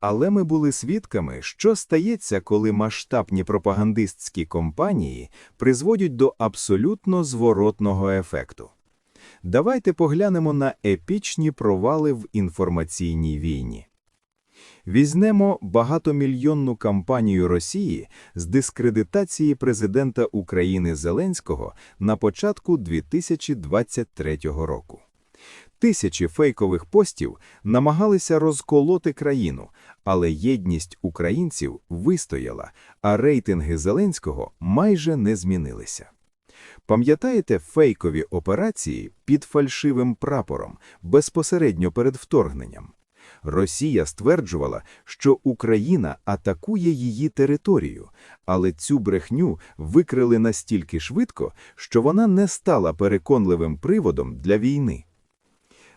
Але ми були свідками, що стається, коли масштабні пропагандистські компанії призводять до абсолютно зворотного ефекту. Давайте поглянемо на епічні провали в інформаційній війні. Візьмемо багатомільйонну кампанію Росії з дискредитації президента України Зеленського на початку 2023 року. Тисячі фейкових постів намагалися розколоти країну, але єдність українців вистояла, а рейтинги Зеленського майже не змінилися. Пам'ятаєте фейкові операції під фальшивим прапором безпосередньо перед вторгненням? Росія стверджувала, що Україна атакує її територію, але цю брехню викрили настільки швидко, що вона не стала переконливим приводом для війни.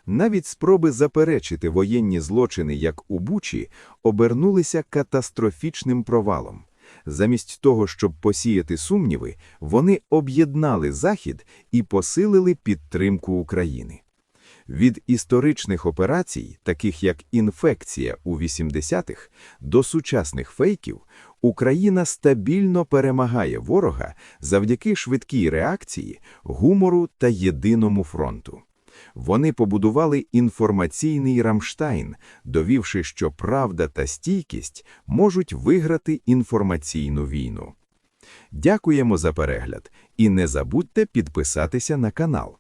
Навіть спроби заперечити воєнні злочини, як у Бучі, обернулися катастрофічним провалом. Замість того, щоб посіяти сумніви, вони об'єднали Захід і посилили підтримку України. Від історичних операцій, таких як інфекція у 80-х, до сучасних фейків, Україна стабільно перемагає ворога завдяки швидкій реакції, гумору та єдиному фронту. Вони побудували інформаційний Рамштайн, довівши, що правда та стійкість можуть виграти інформаційну війну. Дякуємо за перегляд і не забудьте підписатися на канал.